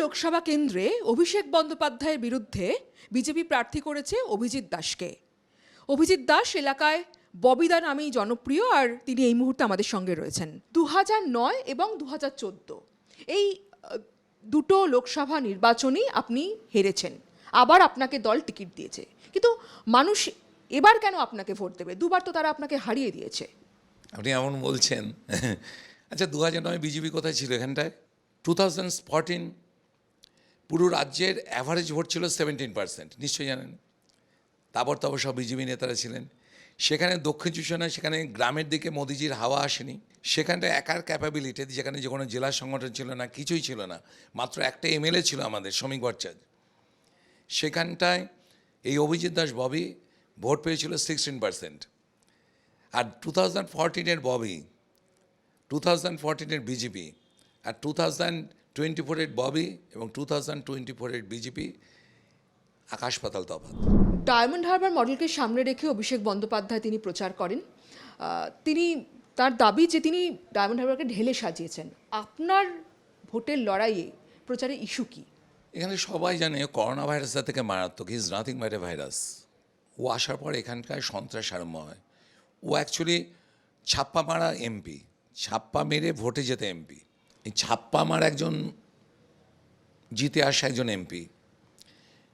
লোকসভা কেন্দ্রে অভিষেক বন্দ্যোপাধ্যায়ের বিরুদ্ধে বিজেপি প্রার্থী করেছে অভিজিৎ দাসকে। অভিজিৎ দাস এলাকায় ববিদা নামেই জনপ্রিয় আর তিনি এই মুহূর্তে আমাদের সঙ্গে রয়েছেন। দু নয় এবং দু এই দুটো লোকসভা নির্বাচনই আপনি হেরেছেন। আবার আপনাকে দল টিকিট দিয়েছে। কিন্তু মানুষ এবার কেন আপনাকে ভোট দেবে? দুবার তো তারা আপনাকে হারিয়ে দিয়েছে। আপনি এমন বলছেন। আচ্ছা দু হাজার নয় বিজেপি কোথায় ছিল এখানটায়? টু থাউজেন্ড ফোরটিন পুরো রাজ্যের অ্যাভারেজ ভোট ছিল সেভেন্টিন পার্সেন্ট নিশ্চয়ই জানেন। তারপর তারপর সব বিজেপি নেতারা ছিলেন। সেখানে দক্ষিণ চব্বিশ সেখানে গ্রামের দিকে মোদিজির হাওয়া আসেনি। সেখানটা একার ক্যাপাবিলিটি যেখানে যে কোনো জেলা সংগঠন ছিল না, কিছুই ছিল না। মাত্র একটা এমএলএ ছিল আমাদের, শ্রমিক ভট্টাচার্য সেখানটায় এই অভিজিৎ দাস ববি ভোট পেয়েছিল সিক্সটিন পার্সেন্ট আর টু থাউজেন্ড ফোরটিনের ববি টু থাউজেন্ড ফোরটিনের বিজেপি আর টু থাউজেন্ড টোয়েন্টি ফোর ফোরের ববি এবং টু থাউজেন্ড টোয়েন্টি ফোর ফোরের বিজেপি আকাশ পাতাল তফাৎ। ডায়মন্ড হারবার মডেলকে সামনে রেখে অভিষেক বন্দ্যোপাধ্যায় তিনি প্রচার করেন। তিনি তার দাবি যে তিনি ডায়মন্ড হারবারকে ঢেলে সাজিয়েছেন। আপনার ভোটের লড়াইয়ে প্রচারে ইস্যু কি? এখানে সবাই জানে করোনা ভাইরাসটা থেকে মারাত্মক is nothing but a virus ও আসার পর এখানকার সন্ত্রাস আরম্ভ হয়। ও অ্যাকচুয়ালি ছাপ্পা মারা এমপি। ছাপ্পা মেরে ভোটে যেতে এমপি। এই ছাপ্পা আমার একজন জিতে আসা একজন এমপি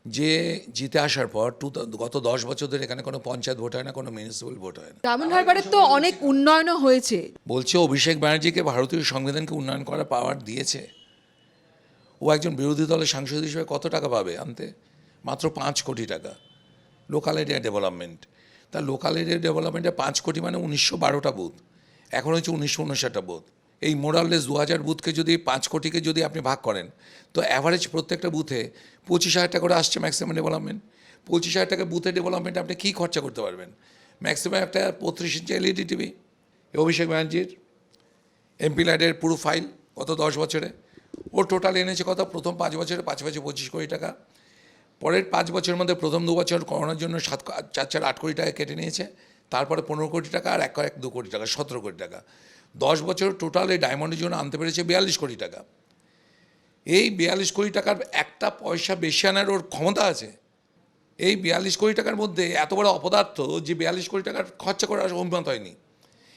যে জিতে আসার পর টু গত দশ বছর ধরে এখানে কোনো পঞ্চায়েত ভোট হয় না কোনো মিউনিসিপ্যাল ভোট হয় না। তো অনেক উন্নয়নও হয়েছে। বলছে অভিষেক ব্যানার্জিকে ভারতীয় সংবিধানকে উন্নয়ন করার পাওয়ার দিয়েছে। ও একজন বিরোধী দলের সাংসদ হিসেবে কত টাকা পাবে আনতে? মাত্র পাঁচ কোটি টাকা। লোকাল এরিয়া ডেভেলপমেন্ট তা লোকাল এরিয়া ডেভেলপমেন্টে পাঁচ কোটি মানে উনিশশো বারোটা বুথ। এখন হচ্ছে উনিশশো উনষাটটা বুথ। এই মোরাললেস দু হাজার বুথকে যদি পাঁচ কোটিকে যদি আপনি ভাগ করেন, তো অ্যাভারেজ প্রত্যেকটা বুথে পঁচিশ হাজার টাকা করে আসছে ম্যাক্সিমাম ডেভেলপমেন্ট পঁচিশ হাজার টাকা বুথে ডেভেলপমেন্টে আপনি কী খরচা করতে পারবেন? ম্যাক্সিমাম একটা পঁয়ত্রিশ ইঞ্চি এলইডি টিভি অভিষেক ব্যানার্জির। এমপি ল্যাডের পুরো ফাইল গত দশ বছরে? ও টোটাল এনেছে কত? প্রথম পাঁচ বছরে পাঁচ বছর পঁচিশ কোটি টাকা। পরের পাঁচ বছরের মধ্যে প্রথম দু বছর করোনার জন্য সাত চার চার আট কোটি টাকা কেটে নিয়েছে। তারপরে পনেরো কোটি টাকা আর এক এক দু কোটি টাকা, সতেরো কোটি টাকা। দশ বছর টোটাল এই ডায়মন্ডের জন্য আনতে পেরেছে বিয়াল্লিশ কোটি টাকা। এই বিয়াল্লিশ কোটি টাকার একটা পয়সা বেশি আনার ওর ক্ষমতা আছে। এই বিয়াল্লিশ কোটি টাকার মধ্যে এত বড় অপদার্থ যে বিয়াল্লিশ কোটি টাকার খরচা করার অভিমত হয়নি।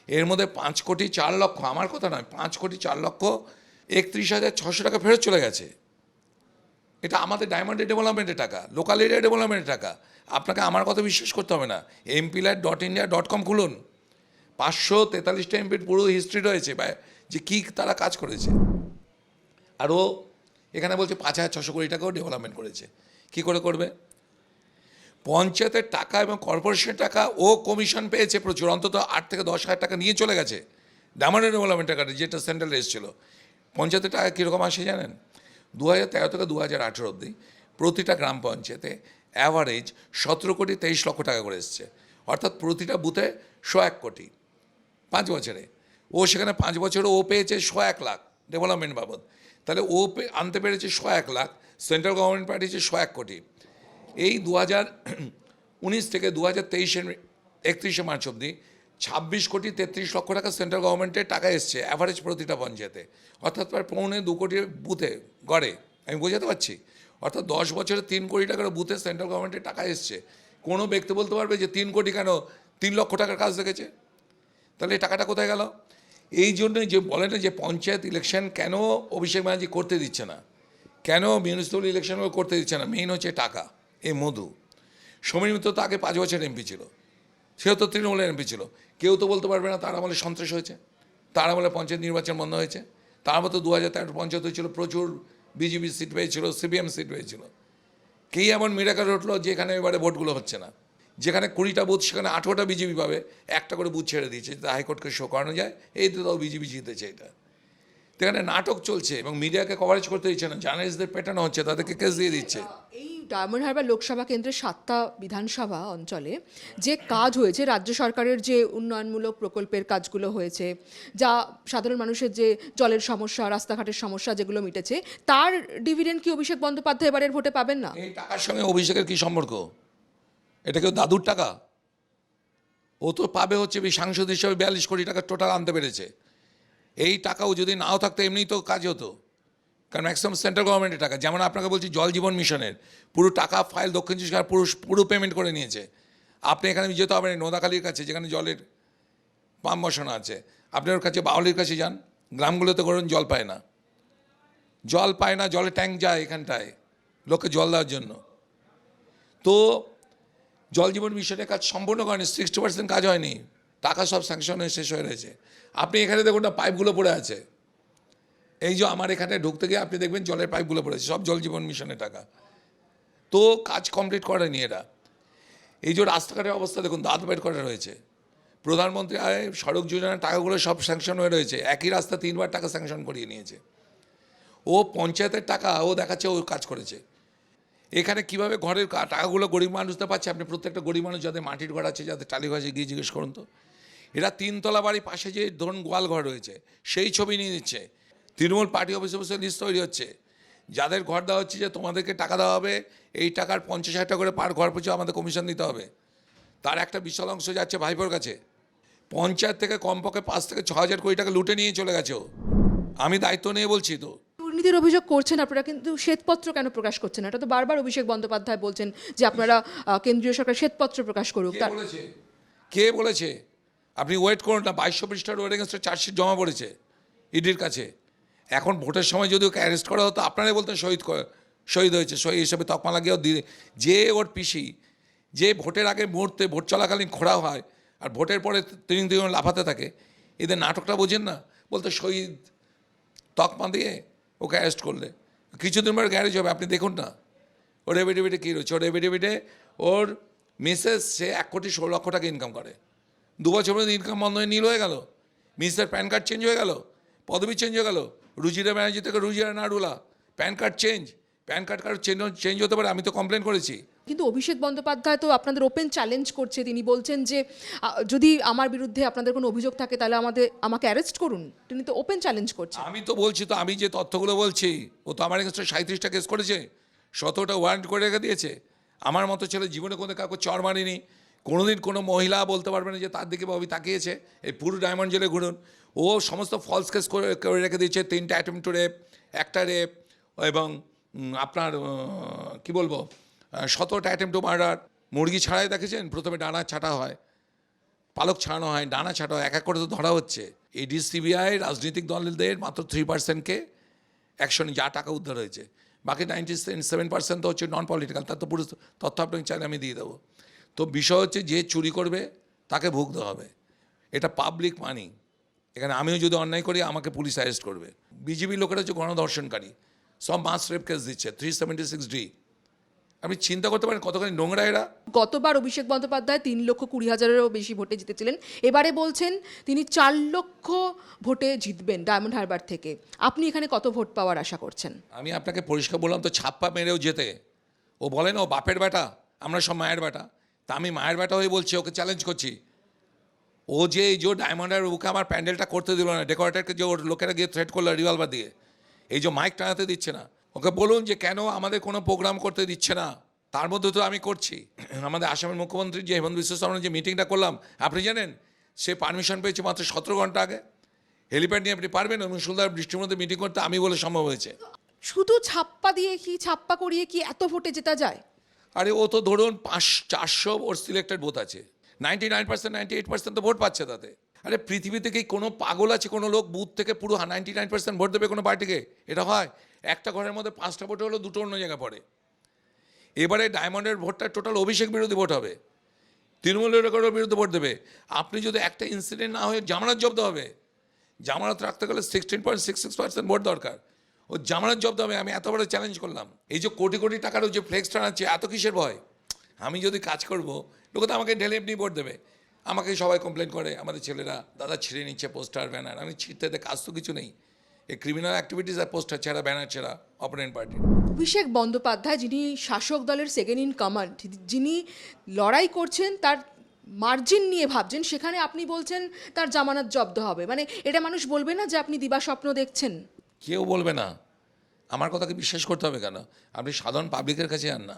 এর মধ্যে পাঁচ কোটি চার লক্ষ, আমার কথা নয়, পাঁচ কোটি চার লক্ষ একত্রিশ হাজার ছশো টাকা ফেরত চলে গেছে। এটা আমাদের ডায়মন্ডের ডেভেলপমেন্টের টাকা লোকাল এরিয়া ডেভেলপমেন্টের টাকা। আপনাকে আমার কথা বিশ্বাস করতে হবে না। MPLAD dot India dot com খুলুন। পাঁচশো তেতাল্লিশটা এমপির পুরো হিস্ট্রি রয়েছে বা যে কী তারা কাজ করেছে। আর ও এখানে বলছে পাঁচ হাজার ছশো কোটি টাকাও ডেভেলপমেন্ট করেছে। কী করে করবে? পঞ্চায়েতের টাকা এবং কর্পোরেশনের টাকা ও কমিশন পেয়েছে প্রচুর, অন্তত আট থেকে দশ হাজার টাকা নিয়ে চলে গেছে। ডায়মন্ড ডেভেলপমেন্ট টাকাটা যেটা সেন্ট্রাল এসেছিল। পঞ্চায়েতের টাকা কীরকম আসে জানেন? দু হাজার তেরো থেকে দু হাজার আঠেরো অবধি প্রতিটা গ্রাম পঞ্চায়েতে অ্যাভারেজ সতেরো কোটি তেইশ লক্ষ টাকা করে এসছে। অর্থাৎ প্রতিটা বুথে শো এক কোটি। পাঁচ বছরে। ও সেখানে পাঁচ বছরে ও পেয়েছে শো এক লাখ ডেভেলপমেন্ট বাবদ। তাহলে ও আনতে পেরেছে শো এক লাখ সেন্ট্রাল গভর্নমেন্ট পাঠিয়েছে শো এক কোটি। এই দু হাজার উনিশ থেকে দু হাজার তেইশের একত্রিশে মার্চ অবধি ছাব্বিশ কোটি তেত্রিশ লক্ষ টাকা সেন্ট্রাল গভর্নমেন্টের টাকা এসছে অ্যাভারেজ প্রতিটা পঞ্চায়েতে। অর্থাৎ প্রায় পৌনে দু কোটি বুথে গড়ে, আমি বোঝাতে পারছি? অর্থাৎ দশ বছরে তিন কোটি টাকার বুথে সেন্ট্রাল গভর্নমেন্টের টাকা এসছে। কোনো ব্যক্তি বলতে পারবে যে তিন কোটি কেন তিন লক্ষ টাকার কাজ দেখেছে? তাহলে টাকাটা কোথায় গেল? এই জন্যই যে বলে না যে পঞ্চায়েত ইলেকশন কেন অভিষেক ব্যানার্জি করতে দিচ্ছে না? কেন মিউনিসিপ্যাল ইলেকশনগুলো করতে দিচ্ছে না? মেইন হচ্ছে টাকা, এই মধু। সমীর মিত্র তো আগে পাঁচ বছর এমপি ছিল। সেও তো তৃণমূলের এমপি ছিল। কেউ তো বলতে পারবে না তার আমলে সন্ত্রাস হয়েছে। তার আমলে পঞ্চায়েত নির্বাচন বন্ধ হয়েছে। তার মতো দু হাজার তেরো পঞ্চায়েত হয়েছিল। প্রচুর বিজেপি সিট পেয়েছিল সিপিএম সিট পেয়েছিল। কেই এমন মিরাকার উঠল যে এখানে এবারে ভোটগুলো হচ্ছে না? যেখানে কুড়িটা বুথ সেখানে আঠেরোটা বিজেপি পাবে একটা করে বুথ ছেড়ে দিয়েছে যাতে হাইকোর্টকে শো করানো যায় এই তো তাও বিজেপি জিতেছে এটা। তো এখানে নাটক চলছে এবং মিডিয়াকে কভারেজ করতে দিচ্ছে না জার্নালিস্টদের পেটানো হচ্ছে তাদেরকে কেস দিয়ে দিচ্ছে। এই ডায়মন্ড হারবার লোকসভা কেন্দ্রের সাতটা বিধানসভা অঞ্চলে যে কাজ হয়েছে রাজ্য সরকারের যে উন্নয়নমূলক প্রকল্পের কাজগুলো হয়েছে যা সাধারণ মানুষের যে জলের সমস্যা রাস্তাঘাটের সমস্যা যেগুলো মিটেছে তার ডিভিডেন্ড কি অভিষেক বন্দ্যোপাধ্যায় এবারের ভোটে পাবেন না? এই টাকার সঙ্গে অভিষেকের কি সম্পর্ক? এটা কেউ দাদুর টাকা? ও তো পাবে হচ্ছে সাংসদ হিসাবে বিয়াল্লিশ কোটি টাকা টোটাল আনতে পেরেছে। এই টাকাও যদি নাও থাকতো এমনিই তো কাজ হতো। কারণ ম্যাক্সিমাম সেন্ট্রাল গভর্নমেন্টের টাকা, যেমন আপনাকে বলছি জল জীবন মিশনের, পুরো টাকা ফাইল দক্ষিণ চব্বিশ পুরো পুরো পেমেন্ট করে নিয়েছে। আপনি এখানে যেতে হবে না নোদাখালির কাছে, যেখানে জলের পাম্প বসানো আছে। আপনি ওর কাছে, বাউলির কাছে যান, গ্রামগুলোতে করুন জল পায় না। জল পায় না, জলে ট্যাঙ্ক যায় এখানটায়, লোককে জল দেওয়ার জন্য। তো জল জীবন মিশনের কাজ সম্পূর্ণ করেনি সিক্সটি পার্সেন্ট কাজ হয়নি। টাকা সব স্যাংশন হয়ে শেষ হয়ে রয়েছে। আপনি এখানে দেখুন না পাইপগুলো পড়ে আছে। এই যে আমার এখানে ঢুকতে গিয়ে আপনি দেখবেন জলের পাইপগুলো পড়েছে সব জল জীবন মিশনের টাকা। তো কাজ কমপ্লিট করেনি এরা। এই যে রাস্তাঘাটের অবস্থা দেখুন, দাঁত বের করা রয়েছে। প্রধানমন্ত্রী আয়, সড়ক যোজনার টাকাগুলো সব স্যাংশন হয়ে রয়েছে। একই রাস্তা তিনবার টাকা স্যাংশন করিয়ে নিয়েছে। ও পঞ্চায়েতের টাকা, ও দেখাচ্ছে ও কাজ করেছে। এখানে কীভাবে ঘরের টাকাগুলো গরিব মানুষদের পাচ্ছে? আপনি প্রত্যেকটা গরিব মানুষ যাদের মাটির ঘর আছে, যাদের টালি ঘর গিয়ে জিজ্ঞেস করুন তো। এরা তিনতলা বাড়ি পাশে যে ধরুন গোয়াল ঘর রয়েছে, সেই ছবি নিয়ে নিচ্ছে। তৃণমূল পার্টি অফিসে বসে লিস্ট তৈরি হচ্ছে। যাদের ঘর দেওয়া হচ্ছে যে তোমাদেরকে টাকা দেওয়া হবে, এই টাকার পঞ্চাশ হাজার টাকা করে পার ঘর পিছু আমাদের কমিশন দিতে হবে। তার একটা বিশাল অংশ যাচ্ছে ভাইপোর কাছে। পঞ্চায়েত থেকে কমপক্ষে পাঁচ থেকে ছ হাজার কোটি টাকা লুটে নিয়ে চলে গেছে আমি দায়িত্ব নিয়ে বলছি তো। দুর্নীতির অভিযোগ করছেন আপনারা কিন্তু শ্বেতপত্র কেন প্রকাশ করছেন এটা তো বারবার অভিষেক বন্দ্যোপাধ্যায় বলছেন যে আপনারা কেন্দ্রীয় সরকার শ্বেতপত্র প্রকাশ করুক। কে বলেছে? কে বলেছে? আপনি ওয়েট করুন না বাইশশো পৃষ্ঠার ওয়েট এগেন্সটে চার্জশিট জমা পড়েছে ইডির কাছে। এখন ভোটের সময় যদি ওকে অ্যারেস্ট করা হতো আপনারাই বলতেন শহীদ শহীদ হয়েছে শহীদ হিসেবে তকমা লাগিয়েও দিয়ে যে ওর পিসি যে ভোটের আগে মুহূর্তে ভোট চলাকালীন খোঁড়া হয় আর ভোটের পরে তিন তিন লাফাতে থাকে এদের নাটকটা বোঝেন না? বলতে শহীদ তকমা দিয়ে ওকে অ্যারেস্ট করলে। কিছুদিন পরে গ্যারেজ হবে, আপনি দেখুন না। ওর এভিডেভিটে কী রয়েছে? ওর এভিডেভিটে ওর মিসেস সে এক কোটি ষোলো লক্ষ টাকা ইনকাম করে। দু বছর মধ্যে ইনকাম বন্ধ হয়ে নীল হয়ে গেল। মিসের প্যান কার্ড চেঞ্জ হয়ে গেল। পদবি চেঞ্জ হয়ে গেল। রুজিরা ব্যানার্জি থেকে Rujira Narula PAN card change PAN card card change change হতে পারে, আমি তো কমপ্লেন করেছি। কিন্তু অভিষেক বন্দ্যোপাধ্যায় তো আপনাদের ওপেন চ্যালেঞ্জ করছে। তিনি বলছেন যে যদি আমার বিরুদ্ধে আপনাদের কোনো অভিযোগ থাকে, তাহলে আমাদের, আমাকে অ্যারেস্ট করুন। তিনি তো ওপেন চ্যালেঞ্জ করছেন। আমি তো বলছি তো, আমি যে তথ্যগুলো বলছি, ও তো আমার কাছে সাঁত্রিশটা কেস করেছে, সতেরোটা ওয়ারেন্ট করে রেখে দিয়েছে। আমার মতো ছেলে জীবনে কোনো কাউকে চর মারিনি, কোনোদিন কোনো মহিলা বলতে পারবে না যে তার দিকে বাবু তাকিয়েছে, এই পুরো ডায়মন্ড জেলে ঘুরুন। ও সমস্ত ফলস কেস করে রেখে দিয়েছে, তিনটা অ্যাটেম্প টু রেপ একটা রেপ এবং আপনার কি বলব? সতেরোটা অ্যাটেম্প টু মার্ডার মুরগি ছাড়াই দেখেছেন? প্রথমে ডানা ছাটা হয়, পালক ছাড়ানো হয়, ডানা ছাটা হয়, এক এক করে তো ধরা হচ্ছে। এডি সিবিআই, রাজনৈতিক দলদের মাত্র থ্রি পার্সেন্টকে অ্যাকশনে যা টাকা উদ্ধার হয়েছে। বাকি নাইনটি সেভেন পার্সেন্ট তো হচ্ছে নন পলিটিক্যাল তার তো পুরো তথ্য আপনাকে চাইলে আমি দিয়ে দেবো। তো বিষয় হচ্ছে যে চুরি করবে, তাকে ভুগতে হবে। এটা পাবলিক মানি এখানে আমিও যদি অন্যায় করি, আমাকে পুলিশ অ্যারেস্ট করবে। বিজেপি লোকেরা হচ্ছে গণধর্ষণকারী। সব মাস রেপ কেস দিচ্ছে। থ্রি সেভেন্টি সিক্স ডি আপনি চিন্তা করতে পারেন কতখানি নোংরা এরা? গতবার অভিষেক বন্দ্যোপাধ্যায় তিন লক্ষ কুড়ি হাজারেরও বেশি ভোটে জিতেছিলেন। এবারে বলছেন তিনি চার লক্ষ ভোটে জিতবেন ডায়মন্ড হারবার থেকে। আপনি এখানে কত ভোট পাওয়ার আশা করছেন? আমি আপনাকে পরিষ্কার বললাম তো ছাপ্পা মেরেও যেতে ও বলে না ও বাপের বেটা আমরা সব মায়ের বেটা তা আমি মায়ের বেটা হয়ে বলছি ওকে চ্যালেঞ্জ করছি। ও যে এই যে ডায়মন্ডের ওকে আমার প্যান্ডেলটা করতে দিল না ডেকোরেটারকে যে ওর লোকেরা গিয়ে থ্রেট করল রিভলভার দিয়ে। এই যে মাইক টানাতে দিচ্ছে না। ওকে বলুন যে কেন আমাদের কোনো প্রোগ্রাম করতে দিচ্ছে না? তার মধ্যে তো আমি করছি। আমাদের আসামের মুখ্যমন্ত্রী যে হেমন্ত বিশ্ব শর্মা যে মিটিংটা করলাম আপনি জানেন? সে পারমিশন পেয়েছে মাত্র সতেরো ঘণ্টা আগে। হেলিপ্যাড নিয়ে আপনি পারবেন এবং সুন্দর বৃষ্টির মধ্যে মিটিং করতে আমি বলে সম্ভব হয়েছে। শুধু ছাপ্পা দিয়ে কি ছাপ্পা করিয়ে কি এত ভোটে জেতা যায়? আরে ও তো ধরুন পাঁচ চারশো ওর সিলেক্টেড ভোট আছে। Ninety nine percent ninety eight percent তো ভোট পাচ্ছে তাতে। আরে পৃথিবীতে কি কোনো পাগল আছে কোনো লোক বুথ থেকে পুরো নাইনটি নাইন পার্সেন্ট ভোট দেবে কোনো পার্টিকে এটা হয়। একটা ঘরের মধ্যে পাঁচটা ভোট হলো, দুটো অন্য জায়গায় পড়ে। এবারে ডায়মন্ডের ভোটটা টোটাল অভিষেক বিরোধী ভোট হবে। তৃণমূলের রেকর্ডের বিরুদ্ধে ভোট দেবে। আপনি যদি একটা ইনসিডেন্ট না হয়ে জামানত জব্দ হবে, জামানত রাখতে গেলে sixteen point six six percent vote দরকার। ও জামানত জব্দ হবে, আমি এত বড় চ্যালেঞ্জ করলাম। এই যে কোটি কোটি টাকারও যে ফ্লেক্স টানাচ্ছে এত কিসের ভয়? আমি যদি কাজ করব, লোক তো আমাকে ঢেলে এমনি ভোট দেবে। আমাকে সবাই কমপ্লেন করে, আমাদের ছেলেরা, দাদা ছিঁড়ে নিচ্ছে পোস্টার, ব্যানার, আমি ছিঁড়তে কাজ তো কিছু নেই। এই ক্রিমিনাল অ্যাক্টিভিটিস আর পোস্টার ছাড়া ব্যানার ছাড়া অপোনেন্ট পার্টির অভিষেক বন্দ্যোপাধ্যায় যিনি শাসক দলের সেকেন্ড ইন কমান্ড যিনি লড়াই করছেন তার মার্জিন নিয়ে ভাবছেন সেখানে আপনি বলছেন তার জামানত জব্দ হবে। মানে এটা মানুষ বলবে না যে আপনি দিবা স্বপ্ন দেখছেন? কেউ বলবে না। আমার কথাকে বিশ্বাস করতে হবে কেন? আপনি সাধারণ পাবলিকের কাছে আন না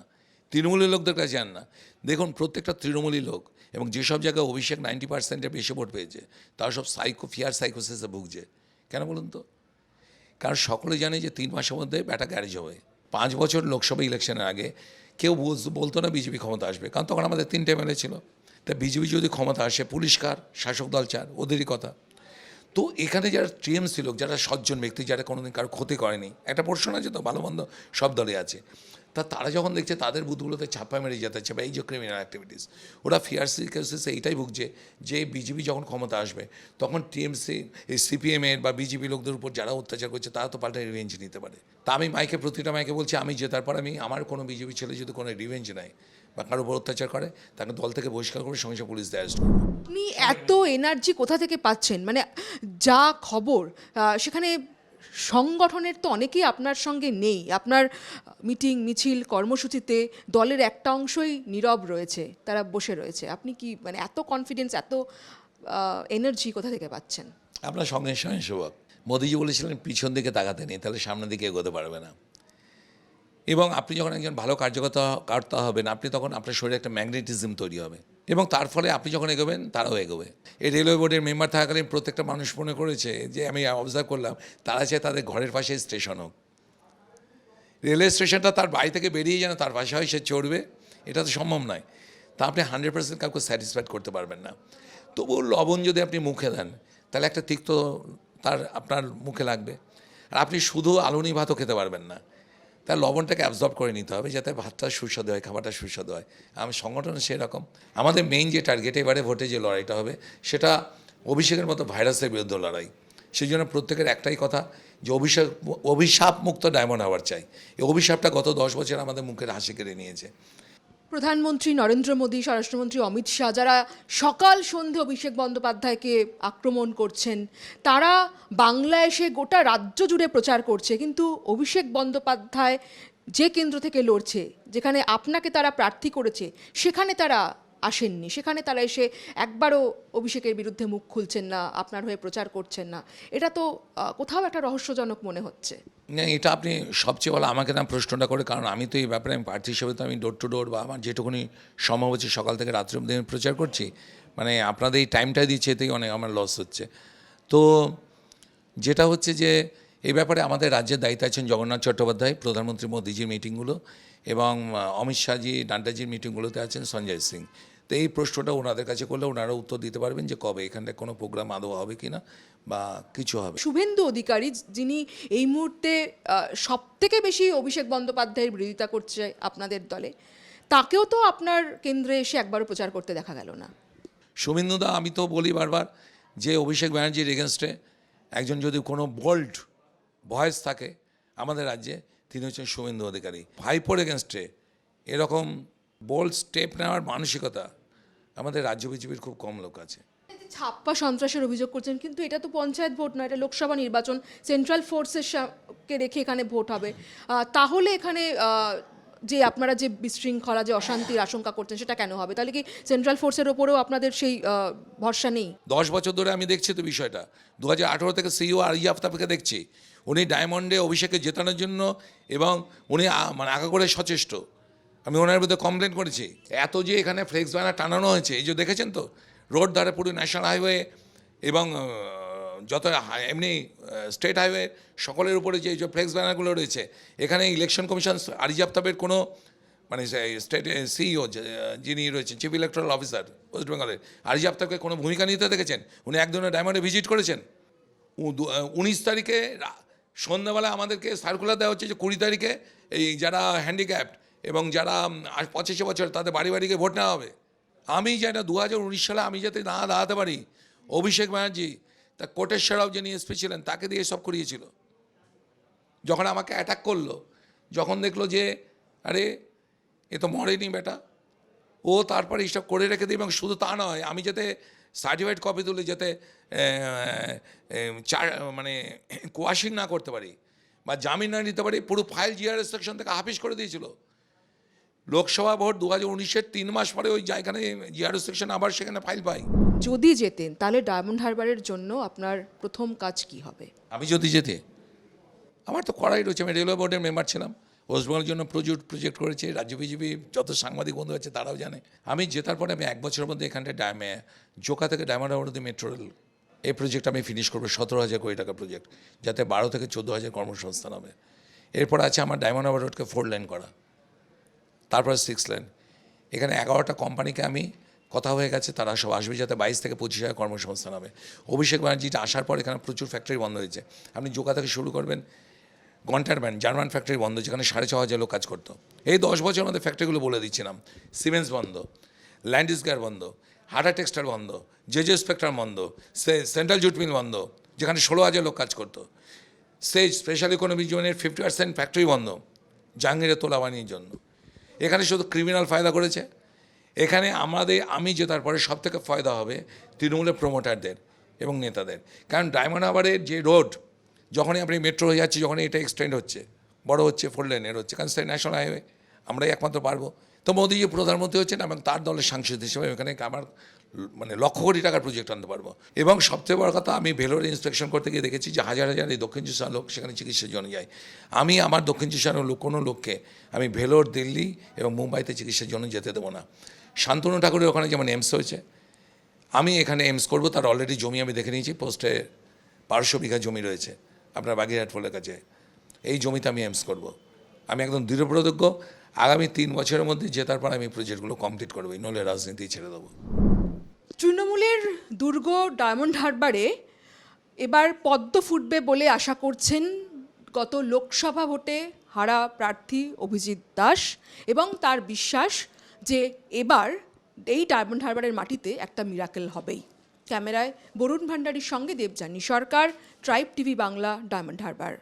তৃণমূলের লোকদের কাছে আন না। দেখুন প্রত্যেকটা তৃণমূলী লোক এবং যেসব জায়গায় অভিষেক নাইনটি পার্সেন্টের বেশি ভোট পেয়েছে তারা সব সাইকো ফিয়ার সাইকোসিসে ভুগছে। কেন বলুন তো? কারণ সকলে জানে যে তিন মাসের মধ্যে ব্যাটা গ্যারেজ হবে। পাঁচ বছর লোকসভা ইলেকশনের আগে কেউ বলতো না বিজেপি ক্ষমতা আসবে, কারণ তখন আমাদের তিনটে এমএলএ ছিল। তা বিজেপি যদি ক্ষমতা আসে, পুলিশ কার, শাসক দল চার, ওদেরই কথা। তো এখানে যারা টিএমসি লোক, যারা সজ্জন ব্যক্তি, যারা কোনোদিন কারও ক্ষতি করেনি, একটা পোর্শন আছে তো, ভালো মন্দ সব দলে আছে। তা তারা যখন দেখছে তাদের বুথগুলোতে ছাপ্পা মেরে যেতে হচ্ছে বা এই যে ক্রিমিনাল অ্যাক্টিভিটিস ওরা ফিয়ারসি কেসেসে এইটাই ভুগছে যে বিজেপি যখন ক্ষমতা আসবে, তখন টিএমসি এই সিপিএমের বা বিজেপি লোকদের উপর যারা অত্যাচার করছে তারা তো পাল্টা রিভেঞ্জ নিতে পারে। তা আমি মাইকে, প্রতিটা মাইকে বলছি, আমি জেতার পর আমি, আমার কোনো বিজেপি ছেলে যদি কোনো রিভেঞ্জ নেয় বা কারোর উপর অত্যাচার করে, তাকে দল থেকে বহিষ্কার করে সঙ্গে পুলিশ করব। আপনি এত এনার্জি কোথা থেকে পাচ্ছেন? মানে যা খবর সেখানে সংগঠনের তো অনেকেই আপনার সঙ্গে নেই। আপনার মিটিং, মিছিল, কর্মসূচিতে দলের একটা অংশই নীরব রয়েছে, তারা বসে রয়েছে। আপনি কি মানে এত কনফিডেন্স এত এনার্জি কোথা থেকে পাচ্ছেন? আপনার সঙ্গে স্বয়ংসেবক মোদিজি বলেছিলেন, পিছন দিকে তাকাতে নেই, তাহলে সামনের দিকে এগোতে পারবে না। এবং আপনি যখন একজন ভালো কার্যকর্তা, কর্তা হবেন, আপনি তখন আপনার শরীরে একটা ম্যাগনেটিজম তৈরি হবে। এবং তার ফলে আপনি যখন এগোবেন, তারাও এগোবে। এই রেলওয়ে বোর্ডের মেম্বার থাকাকালীন প্রত্যেকটা মানুষ মনে করেছে যে, আমি অবজার্ভ করলাম, তারা চায় তাদের ঘরের পাশে স্টেশন হোক। রেলওয়ে স্টেশনটা তার বাড়ি থেকে বেরিয়ে যেন তার পাশে হয়, সে চড়বে, এটা তো সম্ভব নয়। তা আপনি হান্ড্রেড পার্সেন্ট কাউকে স্যাটিসফাইড করতে পারবেন না। তবুও লবণ যদি আপনি মুখে দেন, তাহলে একটা তিক্ত তার আপনার মুখে লাগবে। আর আপনি শুধু আলুনি ভাতও খেতে পারবেন না। তার লবণটাকে অ্যাবজর্ব করে নিতে হবে যাতে ভাতটা সুস্বাদু হয়, খাবারটা সুস্বাদু হয়। আমি সংগঠন সেরকম। আমাদের মেইন যে টার্গেট এবারে ভোটে যে লড়াইটা হবে, সেটা অভিষেকের মতো ভাইরাসের বিরুদ্ধে লড়াই। সেই জন্য প্রত্যেকের একটাই কথা যে অভিষেক অভিশাপ মুক্ত ডায়মন্ড হাওয়ার চাই। এই অভিশাপটা গত দশ বছর আমাদের মুখের হাসি কেড়ে নিয়েছে। প্রধানমন্ত্রী নরেন্দ্র মোদী, স্বরাষ্ট্রমন্ত্রী অমিত শাহ, যারা সকাল সন্ধে অভিষেক বন্দ্যোপাধ্যায়কে আক্রমণ করছেন, তারা বাংলা এসে গোটা রাজ্য জুড়ে প্রচার করছে, কিন্তু অভিষেক বন্দ্যোপাধ্যায় যে কেন্দ্র থেকে লড়ছে, যেখানে আপনাকে তারা প্রার্থী করেছে, সেখানে তারা আসেননি। সেখানে তারা এসে একবারও অভিষেকের বিরুদ্ধে মুখ খুলছেন না, আপনার হয়ে প্রচার করছেন না। এটা তো কোথাও একটা রহস্যজনক মনে হচ্ছে। না, এটা আপনি সবচেয়ে ভালো আমাকে না প্রশ্নটা করে, কারণ আমি তো এই ব্যাপারে আমি প্রার্থী হিসেবে তো আমি ডোর টু ডোর বা আমার যেটুকুনি সম্ভব হচ্ছে সকাল থেকে রাত্রি অবধি আমি প্রচার করছি। মানে আপনাদের এই টাইমটা দিচ্ছে, এতেই অনেক আমার লস হচ্ছে। তো যেটা হচ্ছে যে, এই ব্যাপারে আমাদের রাজ্যের দায়িত্ব আছেন জগন্নাথ চট্টোপাধ্যায়, প্রধানমন্ত্রী মোদিজির মিটিংগুলো এবং অমিত শাহজি, নাড্ডাজির মিটিংগুলোতে আছেন সঞ্জয় সিং। তো এই প্রশ্নটা ওনাদের কাছে করলে ওনারা উত্তর দিতে পারবেন যে কবে এখানটায় কোনো প্রোগ্রাম আদৌ হবে কি না বা কিছু হবে। শুভেন্দু অধিকারী যিনি এই মুহূর্তে সব থেকে বেশি অভিষেক বন্দ্যোপাধ্যায়ের বিরোধিতা করছে আপনাদের দলে তাকেও তো আপনার কেন্দ্রে এসে একবারও প্রচার করতে দেখা গেল না। শুভেন্দুদা আমি তো বলি বারবার যে অভিষেক ব্যানার্জির এগেনস্টে একজন যদি কোনো বোল্ড ভয়েস থাকে আমাদের রাজ্যে তিনি হচ্ছেন শুভেন্দু অধিকারী। ভাইপোর এগেনস্টে এরকম বোল্ড স্টেপ নেওয়ার মানসিকতা আমাদের রাজ্য বিজেপির খুব কম লোক আছে। ছাপ্পা সন্ত্রাসের অভিযোগ করছেন কিন্তু এটা তো পঞ্চায়েত ভোট নয় এটা লোকসভা নির্বাচন। সেন্ট্রাল ফোর্সের কে রেখে এখানে ভোট হবে। তাহলে এখানে যে আপনারা যে বিশৃঙ্খলা যে অশান্তির আশঙ্কা করছেন সেটা কেন হবে? তাহলে কি সেন্ট্রাল ফোর্সের ওপরেও আপনাদের সেই ভরসা নেই? দশ বছর ধরে আমি দেখছি তো বিষয়টা। দু হাজার আঠেরো থেকে সিইও আর আফতাবকে দেখছি। উনি ডায়মন্ডে অভিষেকে জেতানোর জন্য এবং উনি মানে আঁকা করে সচেষ্ট। আমি ওনার বিরুদ্ধে কমপ্লেন করেছি। এত যে এখানে ফ্লেক্স ব্যানার টানানো হয়েছে, এই যে দেখেছেন তো? রোড ধারে পুরো ন্যাশনাল হাইওয়ে এবং যত এমনি স্টেট হাইওয়ে সকলের উপরে যে যে ফ্লেক্স ব্যানারগুলো রয়েছে, এখানে ইলেকশন কমিশন আরিজ আফতাবের কোনো মানে স্টেট সিইও যিনি রয়েছেন চিফ ইলেকট্রাল অফিসার ওয়েস্ট বেঙ্গলের আরিজ আফতাবকে কোনো ভূমিকা নিতে দেখেছেন? উনি একজনের ডায়মন্ডে ভিজিট করেছেন? উনিশ তারিখে সন্ধ্যাবেলা আমাদেরকে সার্কুলার দেওয়া হচ্ছে যে কুড়ি তারিখে এই যারা হ্যান্ডিক্যাপ্ট এবং যারা পঁচাশি বছর তাদের বাড়ি বাড়িকে ভোট নেওয়া হবে। আমি না দু হাজার উনিশ সালে আমি যাতে না দাঁড়াতে পারি, অভিষেক ব্যানার্জি, তা কোটেশ্বরাও যিনি এসপি ছিলেন, তাকে দিয়ে সব করিয়েছিল। যখন আমাকে অ্যাটাক করল, যখন দেখল যে, আরে, এ তো মরেনি বেটা। ও তারপরে এইসব করে রেখে দিই এবং শুধু তা নয়, আমি যাতে সার্টিফাইড কপি তুলে যাতে চার মানে কোয়াশিং না করতে পারি, বা জামিন না নিতে পারি, পুরো ফাইল জিআরএস সেকশন থেকে হাফিস করে দিয়েছিল। লোকসভা ভোট দু হাজার উনিশের তিন মাস পরে ওই জায়গানে জিআরএস সেকশন আবার সেখানে ফাইল পাই। যদি যেতেন তাহলে ডায়মন্ড হারবারের জন্য আপনার প্রথম কাজ কি হবে? আমি যদি যেতে আমার তো করাই রয়েছে। আমি রেলওয়ে বোর্ডের মেম্বার ছিলাম। ওয়েস্টবেঙ্গলের জন্য প্রচুর প্রজেক্ট করেছে। রাজ্য বিজেপি যত সাংবাদিক বন্ধু আছে তারাও জানে। আমি জেতার পরে আমি এক বছরের মধ্যে এখানটায় ডায়মে জোকা থেকে ডায়মন্ড হারবার অব্দি মেট্রো রেল এই প্রজেক্ট আমি ফিনিশ করব। সতেরো হাজার কোটি টাকা প্রজেক্ট যাতে বারো থেকে চোদ্দ হাজার কর্মসংস্থান হবে। এরপর আছে আমার ডায়মন্ড হারবার রোডকে ফোর লাইন করা। তারপর সিক্স লেন এখানে এগারোটা কোম্পানিকে আমি কথা হয়ে গেছে, তারা সব আসবে যাতে বাইশ থেকে পঁচিশ হাজার কর্মসংস্থান হবে। অভিষেক ব্যানার্জিটা আসার পর এখানে প্রচুর ফ্যাক্টরি বন্ধ হয়েছে। আপনি জোকা থেকে শুরু করবেন গন্টারম্যান জার্মান ফ্যাক্টরি বন্ধ যেখানে সাড়ে ছ হাজার লোক কাজ করতো। এই দশ বছর মধ্যে ফ্যাক্টরিগুলো বলে দিচ্ছিলাম। সিমেন্স বন্ধ ল্যান্ডিসগার বন্ধ হাটা টেক্সটাইল বন্ধ জেজে স্পেক্ট্রাম বন্ধ, সে- সেন্ট্রাল জুট মিল বন্ধ, যেখানে ষোলো হাজার লোক কাজ করতো। সেজ স্পেশাল ইকোনমি জোনের ফিফটি পার্সেন্ট ফ্যাক্টরি বন্ধ, জাহাঙ্গীরের তোলাবানির জন্য। এখানে শুধু ক্রিমিনাল ফায়দা করেছে। এখানে আমাদের, আমি যে তারপরে সব থেকে ফায়দা হবে তৃণমূলের প্রমোটারদের এবং নেতাদের। কারণ ডায়মন্ড হারবারের যে রোড, যখনই আপনি মেট্রো হয়ে যাচ্ছে যখনই এটা এক্সটেন্ড হচ্ছে, বড় হচ্ছে ফোর লেনের হচ্ছে, কারণ সেটা ন্যাশনাল হাইওয়ে আমরাই একমাত্র পারব। তো মোদী যে প্রধানমন্ত্রী হচ্ছেন এবং তার দলের সাংসদ হিসেবে এখানে আমার মানে লক্ষ কোটি টাকার প্রজেক্ট আনতে পারব। এবং সবচেয়ে বড় কথা, আমি ভেলোরে ইন্সপেকশন করতে গিয়ে দেখেছি যে হাজার হাজার এই দক্ষিণ চব্বিশ লোক সেখানে চিকিৎসার জন্য যায়। আমি আমার দক্ষিণ চব্বিশ লোক, কোনো লোককে আমি ভেলোর, দিল্লি এবং মুম্বাইতে চিকিৎসার জন্য যেতে দেবো না। শান্তনু ঠাকুরের ওখানে যেমন এমস হয়েছে, আমি এখানে এমস করব, তার অলরেডি জমি আমি দেখে নিয়েছি, পোস্টে বারোশো বিঘা জমি রয়েছে আপনার বাগেরহাট ফলের কাছে। এই জমিতে আমি এমস করব। আমি একদম দৃঢ়প্রতিজ্ঞ আগামী তিন বছরের মধ্যে জেতার পর আমি প্রজেক্টগুলো কমপ্লিট করব নলে রাজনীতি ছেড়ে দেবো। তৃণমূলের দুর্গ ডায়মন্ড হারবারে এবার পদ্ম ফুটবে বলে আশা করছেন গত লোকসভা ভোটে হারা প্রার্থী অভিজিৎ দাস এবং তার বিশ্বাস যে এবার এই ডায়মন্ড হারবারের মাটিতে একটা মিরাকেল হবেই। ক্যামেরায় বরুণ ভান্ডারীর সঙ্গে দেবযানী সরকার ট্রাইব টিভি বাংলা, ডায়মন্ড হারবার।